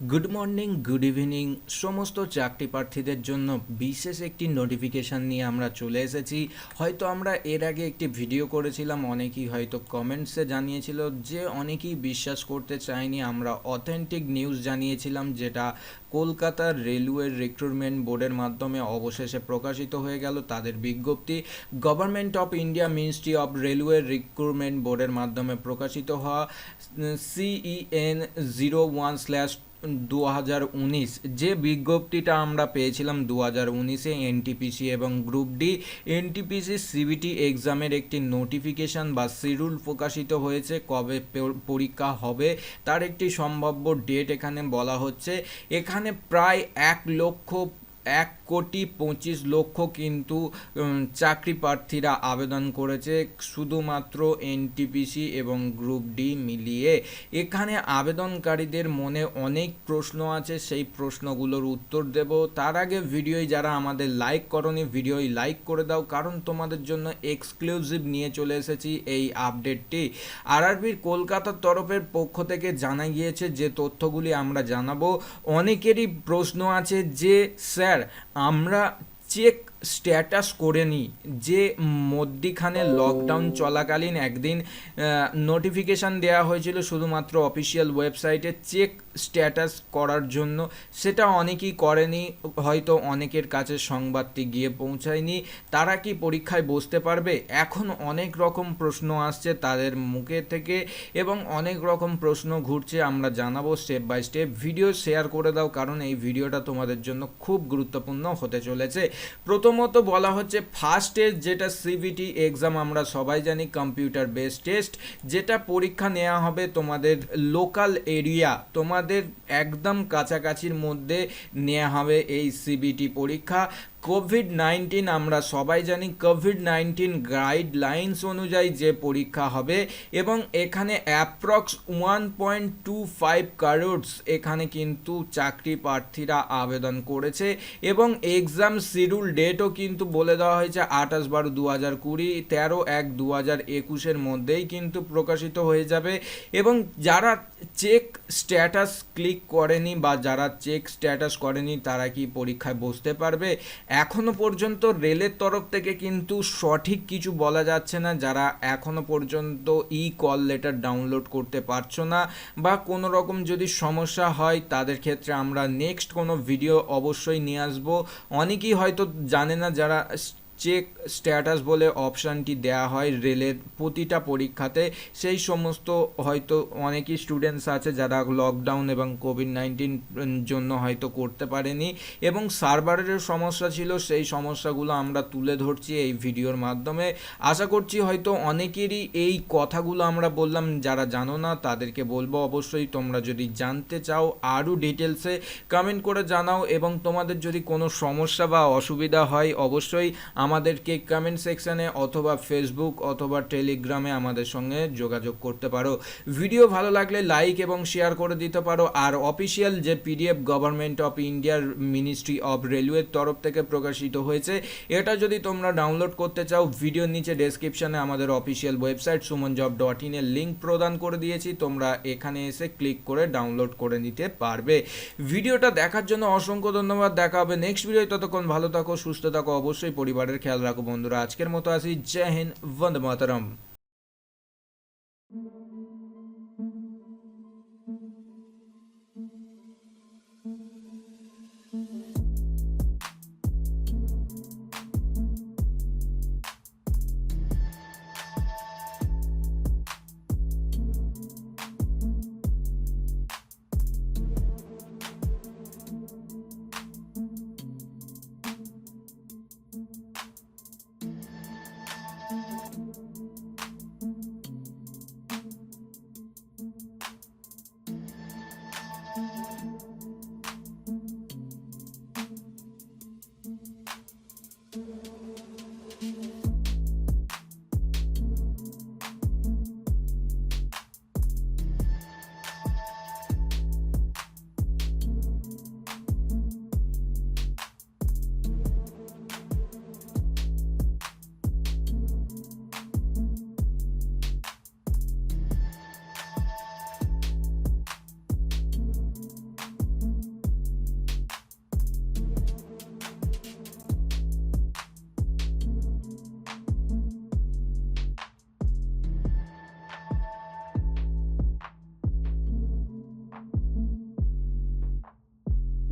Good morning good evening সমস্ত চাকরি প্রার্থীদের জন্য বিশেষ একটি নোটিফিকেশান নিয়ে আমরা চলে এসেছি। হয়তো আমরা এর আগে একটি ভিডিও করেছিলাম, অনেকেই হয়তো কমেন্টসে জানিয়েছিল যে অনেকেই বিশ্বাস করতে চায়নি। আমরা অথেন্টিক নিউজ জানিয়েছিলাম, যেটা কলকাতার রেলওয়ের রিক্রুটমেন্ট বোর্ডের মাধ্যমে অবশেষে প্রকাশিত হয়ে গেল তাদের বিজ্ঞপ্তি। Government of India ministry of railway recruitment বোর্ডের মাধ্যমে প্রকাশিত হওয়া সিইএন জিরো ওয়ান স্ল্যাশ দু হাজার উনিশ। যে বিজ্ঞপ্তিটা আমরা পেয়েছিলাম দু হাজার উনিশে এনটিপিসি এবং গ্রুপ ডি এনটিপিসি সিবিটি এক্সামের একটি নোটিফিকেশন বা শিডিউল প্রকাশিত হয়েছে কবে পরীক্ষা হবে, তার একটি সম্ভাব্য ডেট এখানে বলা হচ্ছে। এখানে প্রায় এক লক্ষ এক কোটি পঁচিশ লক্ষ কিন্তু চাকরি প্রার্থীরা আবেদন করেছে। শুধুমাত্র এনটিপিসি এবং গ্রুপ ডি মিলিয়ে। এখানে আবেদনকারীদের মনে অনেক প্রশ্ন আছে, সেই প্রশ্নগুলোর উত্তর দেব। তার আগে ভিডিওই যারা আমাদের লাইক করনি ভিডিওই লাইক করে দাও, কারণ তোমাদের জন্য এক্সক্লুসিভ নিয়ে চলে এসেছি এই আপডেটটি আরআরবির কলকাতার তরফের পক্ষ থেকে জানা গিয়েছে যে তথ্যগুলি আমরা জানাব। অনেকেরই প্রশ্ন আছে যে, স্যার আমরা চেক স্ট্যাটাস করে নিই যে মধ্যিখানে লকডাউন চলাকালীন একদিন নোটিফিকেশান দেওয়া হয়েছিল শুধুমাত্র অফিসিয়াল ওয়েবসাইটে চেক স্ট্যাটাস করার জন্য। সেটা অনেকেই করেনি হয়তো অনেকের কাছে সংবাদটি গিয়ে পৌঁছায়নি। তারা কি পরীক্ষায় বসতে পারবে? এখন অনেক রকম প্রশ্ন আসছে তাদের মুখে থেকে এবং অনেক রকম প্রশ্ন ঘুরছে আমরা জানাব step by step video share করে দাও কারণ এই ভিডিওটা তোমাদের জন্য খুব গুরুত্বপূর্ণ হতে চলেছে। প্রথমত বলা হচ্ছে ফার্স্ট টেস্ট যেটা সিবিটি এক্সাম আমরা সবাই জানি কম্পিউটার বেস টেস্ট যেটা পরীক্ষা নেওয়া হবে তোমাদের লোকাল এরিয়া তোমাদের একদম কাছাকাছির মধ্যে নেওয়া হবে এই সিবিটি পরীক্ষা। কোভিড নাইন্টিন আমরা সবাই জানি কোভিড নাইন্টিন গাইডলাইন্স অনুযায়ী যে পরীক্ষা হবে এবং এখানে approx one point two five crores এখানে কিন্তু চাকরি প্রার্থীরা আবেদন করেছে এবং এক্সাম শিডিউল ডেটও কিন্তু বলে দেওয়া হয়েছে আঠাশ বারো দু হাজার কুড়ি, তেরো এক দু হাজার একুশের মধ্যেই কিন্তু প্রকাশিত হয়ে যাবে এবং যারা চেক স্ট্যাটাস ক্লিক করেনি বা যারা চেক স্ট্যাটাস করেনি তারা কি পরীক্ষায় বসতে পারবে? এখনও পর্যন্ত রেলের তরফ থেকে কিন্তু সঠিক কিছু বলা যাচ্ছে না, যারা এখনও পর্যন্ত ই কল লেটার ডাউনলোড করতে পারছ না বা কোনো রকম যদি সমস্যা হয়, তাদের ক্ষেত্রে আমরা নেক্সট কোনো ভিডিও অবশ্যই নিয়ে আসব। অনেকেই হয়তো জানে না যারা চেক স্ট্যাটাস বলে অপশানটি দেওয়া হয় রেলের প্রতিটা পরীক্ষাতে, সেই সমস্ত হয়তো অনেকই স্টুডেন্টস আছে যারা লকডাউন এবং কোভিড নাইন্টিন জন্য হয়তো করতে পারেনি এবং সার্ভারের সমস্যা ছিল, সেই সমস্যাগুলো আমরা তুলে ধরছি এই ভিডিওর মাধ্যমে। আশা করছি হয়তো অনেকেরই এই কথাগুলো আমরা বললাম, যারা জানো না তাদেরকে বলব অবশ্যই। তোমরা যদি জানতে চাও আরও ডিটেলসে কমেন্ট করে জানাও এবং তোমাদের যদি কোনো সমস্যা বা অসুবিধা হয়, অবশ্যই আমাদেরকে কমেন্ট সেকশানে অথবা ফেসবুক অথবা টেলিগ্রামে আমাদের সঙ্গে যোগাযোগ করতে পারো। ভিডিও ভালো লাগলে লাইক এবং শেয়ার করে দিতে পারো। আর অফিসিয়াল যে পিডিএফ গভর্নমেন্ট অফ ইন্ডিয়ার মিনিস্ট্রি অফ রেলওয়ের তরফ থেকে প্রকাশিত হয়েছে, এটা যদি তোমরা ডাউনলোড করতে চাও ভিডিওর নিচে ডেসক্রিপশানে আমাদের official website Suman job dot ইনের লিঙ্ক প্রদান করে দিয়েছি। তোমরা এখানে এসে ক্লিক করে ডাউনলোড করে নিতে পারবে। ভিডিওটা দেখার জন্য অসংখ্য ধন্যবাদ। দেখা হবে নেক্সট ভিডিও ততক্ষণ ভালো থাকো, সুস্থ থাকো। অবশ্যই পরিবারের খেয়াল রাখো বন্ধুরা আজকের মতো আসি। জয় হিন্দ বন্দে মাতরম।